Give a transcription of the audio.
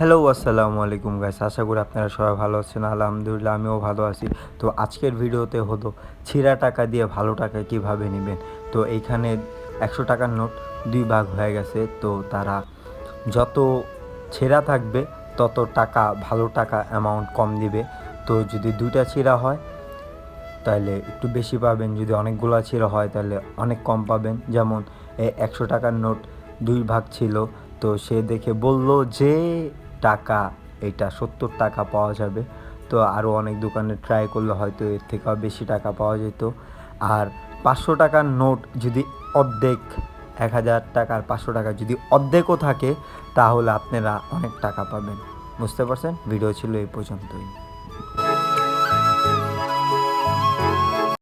Hello, আসসালামু আলাইকুম guys আশা করি আপনারা সবাই ভালো আছেন। আলহামদুলিল্লাহ, আমিও ভালো আছি। তো আজকের ভিডিওতে হলো ছিঁড়া টাকা দিয়ে ভালো টাকা কীভাবে নেবেন? তো এইখানে একশো টাকার নোট দুই ভাগ হয়ে গেছে। তো তারা যত ছেঁড়া থাকবে, তত টাকা, ভালো টাকা অ্যামাউন্ট কম দিবে। তো যদি দুইটা ছিঁড়া হয়, তাহলে একটু বেশি পাবেন। যদি অনেকগুলো ছিঁড়া হয়, তাহলে অনেক কম পাবেন। যেমন একশো টাকার নোট দুই ভাগ ছিল। তো সে দেখে বলল যে টাকা, এটা সত্তর টাকা পাওয়া যাবে। তো আরও অনেক দোকানে ট্রাই করলে হয়তো এর থেকেও বেশি টাকা পাওয়া যেত। আর পাঁচশো টাকার নোট যদি অর্ধেক, এক হাজার টাকার পাঁচশো টাকা যদি অর্ধেকও থাকে, তাহলে আপনারা অনেক টাকা পাবেন। বুঝতে পারছেন? ভিডিও ছিল এই পর্যন্তই।